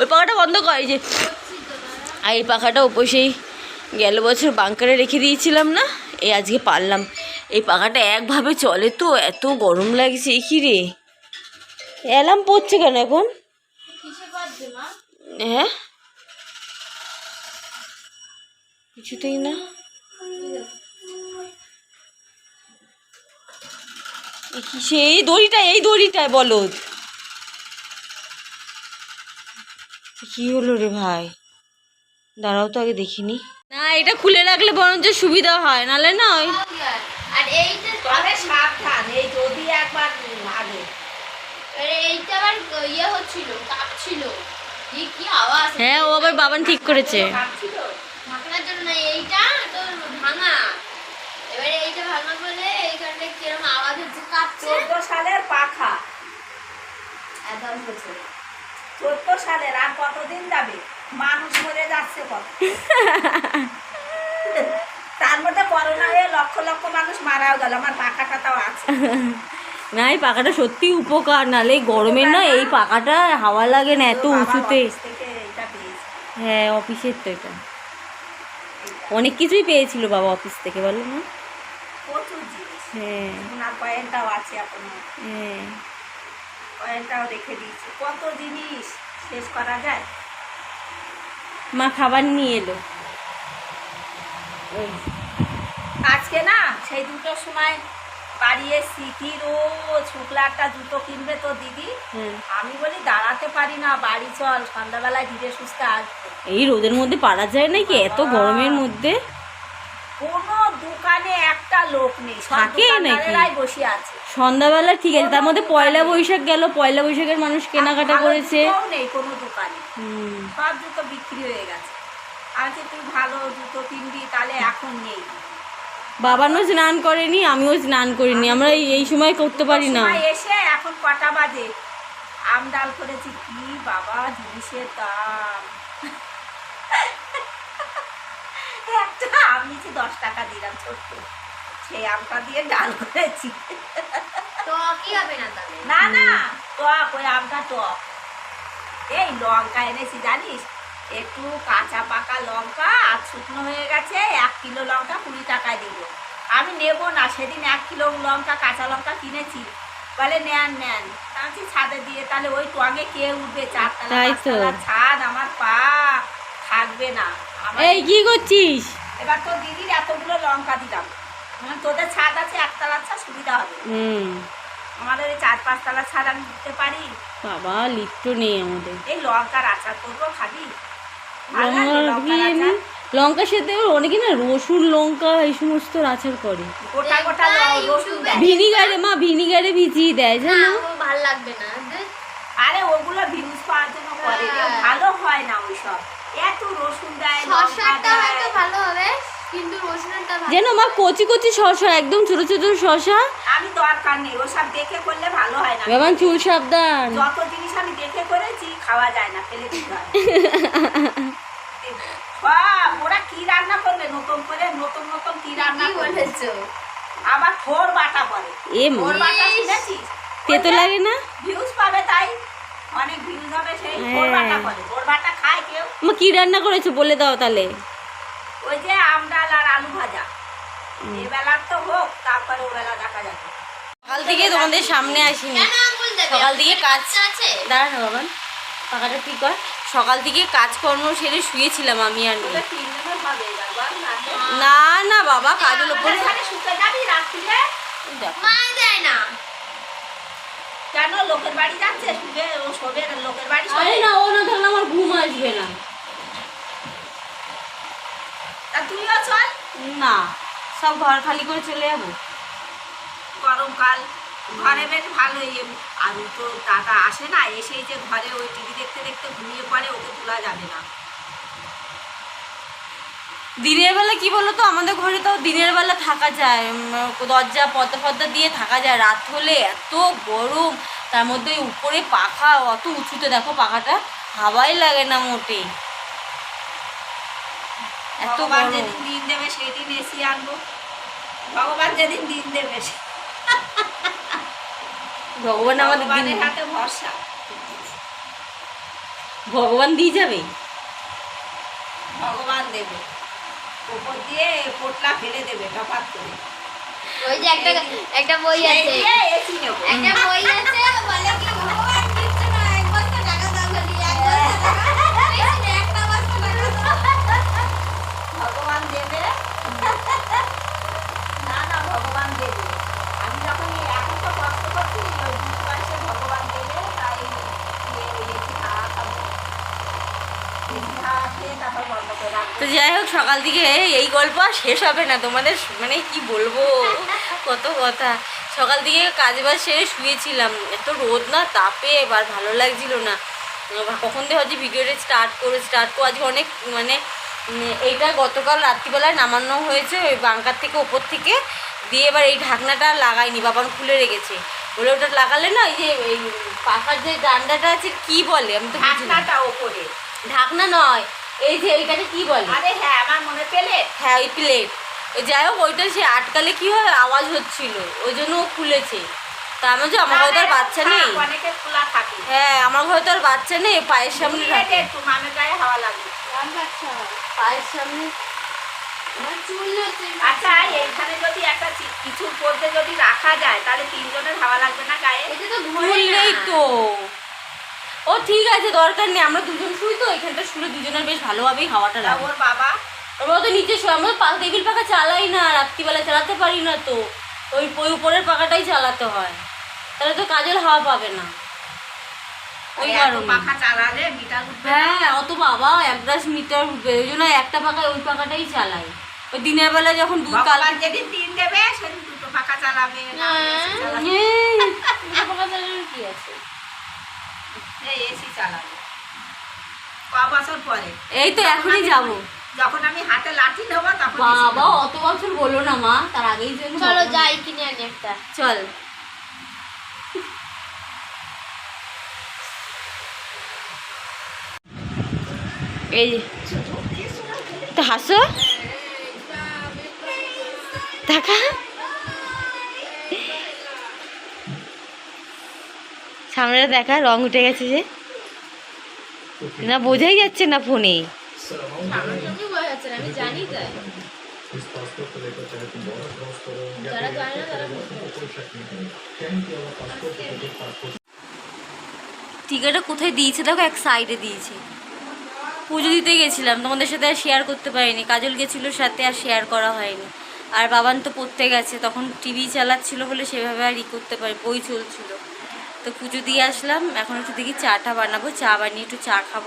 ওই পাখাটা বন্ধ করে যে। আর এই পাখাটা ওপর সেই গেল বছর বাঙ্কারে রেখে দিয়েছিলাম না? এই আজকে পারলাম এই পাখাটা একভাবে চলে তো, এত গরম লাগছে, কি রে? অ্যালার্ম পড়ছে কেন এখন? হ্যাঁ? কিছুতেই না। এই দড়িটা এই দড়িটায় বলো। কি হলো রে ভাই? দাঁড়াও তো আগে দেখিনি। না এটা খুলে রাখলে বরঞ্চ সুবিধা হয় নালে না ওই আর এইটা তবে সাবধান এই যদি একবার আগে। এইটা আবার ইয়ে হচ্ছিল কাঁপছিল। কি কি আওয়াজ? হ্যাঁ ও আবার বাবান ঠিক করেছে। ভাবছিল ঢাকনার জন্য না এইটা তো ভাঙা। এবারে এইটা ভাঙা বলে এইখানটা কীরকম আওয়াজ হচ্ছে কাঁপছে। চোদ্দ সালের পাখা। একদম হচ্ছে চোদ্দ সালের আর কতদিন যাবে? মানুষ মরে যাচ্ছে কত? তার মধ্যে করোনা হয়ে লক্ষ লক্ষ মানুষ মারাও গেল। আমার পাখাটা তাও আছে। না এই পাখাটা সত্যি উপকার। নালে এই গরমের না এই পাখাটা হাওয়া লাগে না এত উঁচুতে। হ্যাঁ অফিসের তো এটা। অনেক কিছুই পেয়েছিল বাবা অফিস থেকে বলো না হ্যাঁ। হ্যাঁ। কয়েনটাও রেখে দিয়েছি। কত জিনিস শেষ করা যায়? মা খাবার নিয়ে এলো। আজকে না সেই দুটোর সময় বাড়ি এসছি। কি রোজ শুক্লা একটা জুতো কিনবে তো দিদি? আমি বলি দাঁড়াতে পারি না বাড়ি চল সন্ধ্যাবেলায় ধীরে সুস্থে আসব। এই রোদের মধ্যে পারা যায় নাকি? এত গরমের মধ্যে। কোনো দোকানে একটা লোক নেই সব থাকে নাকি? বসে আছে। সন্ধ্যাবেলা ঠিক আছে তার মধ্যে পয়লা বৈশাখ গেল পয়লা বৈশাখের মানুষ কেনাকাটা করেছে। নেই কোনো দোকানে। সব জুতো বিক্রি হয়ে গেছে। তুই ভালো জুতো কিনবি তাহলে এখন নেই। বাবানও স্নান করেনি আমিও স্নান করিনি আমরা এই- সময় করতে পারি না। এসে এখন কটা বাজে? আম ডাল করেছি কি বাবা জিনিসের দাম। একটা আম নিয়েছি দশ টাকা দিলাম ছোট্ট সেই আমটা দিয়ে ডাল করেছি। তো হবে না তাহলে? না না টক ওই আমটা টক। এই লঙ্কা এনেছি জানিস? একটু কাঁচা পাকা লঙ্কা আর শুকনো হয়ে গেছে এক কিলো লঙ্কা কুড়ি টাকায় দিল। আমি নেব না সেদিন এক কিলো লঙ্কা কাঁচা লঙ্কা কিনেছি। বলে নেন নেন। আমি ছাদে দিয়ে তাহলে ওই টঙে কে উঠবে? চারতলা ছাদ আমার পা থাকবে না। এই কি করছিস? এবার তো দিদির এতগুলো লঙ্কা দিলাম। আমার তোদের ছাদ আছে একতলা ছাদ সুবিধা হবে। হুম। আমাদের এই চার পাঁচতলা ছাদ আমি দিতে পারি? বাবা লিফটও নেই আমাদের। এই লঙ্কার আচার করব খাবি লঙ্কা সাথে অনেকে না রসুন লঙ্কা এই সমস্ত আচার করে। গোটা গোটা রসুন দেয়। ভিনিগারে মা ভিনিগারে ভিজিয়ে দেয় জানো? ও ভালো লাগবে না। আরে ওগুলো ভিউজ পাওয়ার জন্য করে। হ্যাঁ। ভালো হয় না ওইসব। এত রসুন দেয় শসাটা যেন মা কচি কচি শশা একদম ছোট ছোট শশা আমি দরকার নেই ওসব দেখে করলে ভালো হয় না। বাবান চুল সাবধান। যত জিনিস আমি দেখে করেছি খাওয়া যায় না ফেলে দিতে হয়। ওরা কি রান্না করবে? নতুন করে নতুন নতুন কি রান্না কি আবার থোর বাটা বলে এ থোর মা, বাটা শুনেছিস? তেতো লাগে না? ভিউজ পাবে তাই। অনেক ভিউজ হবে সেই থোর হ্যাঁ। বাটা বলে থোর বাটা খায় কেউ। মা কি রান্না করেছ? বলে দাও তাহলে ওই যে আমডাল আর আলু ভাজা এবেলার তো হোক তারপরে ওবেলা দেখা যাবে। সকাল থেকে তোমাদের সামনে আসিনি। সকাল থেকে কাজ বাচ্চা আছে? দাঁড়া না বাবান পাখাটা ঠিক কর। সকাল থেকে কাজকর্ম সেরে শুয়েছিলাম আমি আর না। না না বাবা কাজের ওপরে না। কেন? লোকের বাড়ি যাচ্ছে? লোকের বাড়ি আরে না ও না থাকলে আমার ঘুম আসবে না তা তুইও চল না সব ঘর খালি করে চলে যাব। গরমকাল ঘরে বেশ ভালোই। আর তো দাদা আসে না, এসেই যে ঘরে ওই টিভি দেখতে দেখতে ঘুমিয়ে পড়ে, ওকে তোলা যাবে না। দিনের বেলা কি বলো তো, আমাদের ঘরে তো দিনের বেলা থাকা যায় দরজা, পর্দা ফর্দা দিয়ে থাকা যায়। রাত হলে এত গরম, তার মধ্যে উপরে পাখা অত উঁচুতে, দেখো পাখাটা, হাওয়াই লাগে না মোটে ভগবান যেদিন দিন দেবে সেদিন এসি আনব। ভগবান যেদিন দিন দেবে। ভগবান আমাদের দিন ভগবানের হাতে ভরসা। ভগবান দিয়ে যাবে? ভগবান দেবে। উপর দিয়ে পোটলা ফেলে দেবে টপাত করে। ওই যে একটা একটা বই আছে। একটা বই আছে। বলে কি তো যাই হোক, সকাল দিকে এই গল্প আর শেষ হবে না। তোমাদের মানে কি বলব? কত কথা। সকাল থেকে কাজ বাজ সেরে শুয়েছিলাম। এত রোদ না, তাপে, এবার ভালো লাগছিল না। কখন দিয়ে হচ্ছে ভিডিওটা স্টার্ট করে স্টার্ট করে আজকে অনেক মানে এইটা গতকাল রাত্রিবেলায় নামানো হয়েছে ওই বাংকার থেকে ওপর থেকে। দিয়ে এবার এই ঢাকনাটা লাগাইনি, বাবান খুলে রেখেছে। বলে ওটা লাগালে না এই যে এই পাখার যে ডান্ডাটা আছে, কি বলে? আমি তো ঢাকনাটা ওপরে। ঢাকনা নয়। এই যে এইটাকে কি বলে? আরে হ্যাঁ আমার মনে পেলে। হ্যাঁ ওই প্লেট যাই হোক ওইটা সে আটকালে কি হয়? আওয়াজ হচ্ছিল। ওই জন্য ও খুলেছে। তা আমি যে আমার ঘরে তো আর বাচ্চা নেই? অনেকে খোলা থাকে। হ্যাঁ আমার ঘরে তো আর বাচ্চা নেই। পায়ের সামনে দে একটু মামের গায়ে হাওয়া লাগবে। পায়ের সামনে? আচ্ছা এইখানে যদি একটা কিছুর মধ্যে যদি রাখা যায় তাহলে তিনজনের হাওয়া লাগবে না গায়ে? এটা তো ঘুরে খুললেই তো। ও ঠিক আছে দরকার নেই। আমরা দুজন শুই তো এখানটা শুলে দুজনের বেশ ভালোভাবেই হাওয়াটা লাগে। ওর বাবা? আমরা তো নিচে শুয়ে আমরা পাখা টেবিল পাখা চালাই না রাত্রিবেলা চালাতে পারি না তো। ওই ওই উপরের পাখাটাই চালাতে হয়। তাহলে তো কাজের হাওয়া পাবে না। ওই কারণে। পাখা চালালে মিটার হ্যাঁ অত বাবা এক গ্লাস মিটার উঠবে। ওই জন্য একটা পাখায় ওই পাখাটাই চালাই। ওই দিনের বেলা যখন দুধ কাল যেদিন দিন দেবে সেদিন দুটো পাখা চালাবে। চালাবে। কি আছে? এসি চালাবে। ক বছর পরে। এই তো এখনই যাব। যখন আমি হাতে লাঠি নেব তখন বাবা অত বছর বলো না মা তার আগেই যেন চলো যাই কিনে আনি একটা। চল। এই তো হাসো। দেখা। সামনেটা দেখা রং উঠে গেছে যে। না বোঝাই যাচ্ছে না ফোনে। টিকাটা কোথায় দিয়েছে? দেখো এক সাইডে দিয়েছে। পুজো দিতে গেছিলাম তোমাদের সাথে আর শেয়ার করতে পারিনি। কাজল গেছিল সাথে আর শেয়ার করা হয়নি। আর বাবান তো পড়তে গেছে তখন টিভি চালাচ্ছিল বলে সেভাবে আর ই করতে পারি বই চলছিল। তো পুজো দিয়ে আসলাম। এখন একটু দেখি চাটা বানাবো। চা বানিয়ে একটু চা খাব।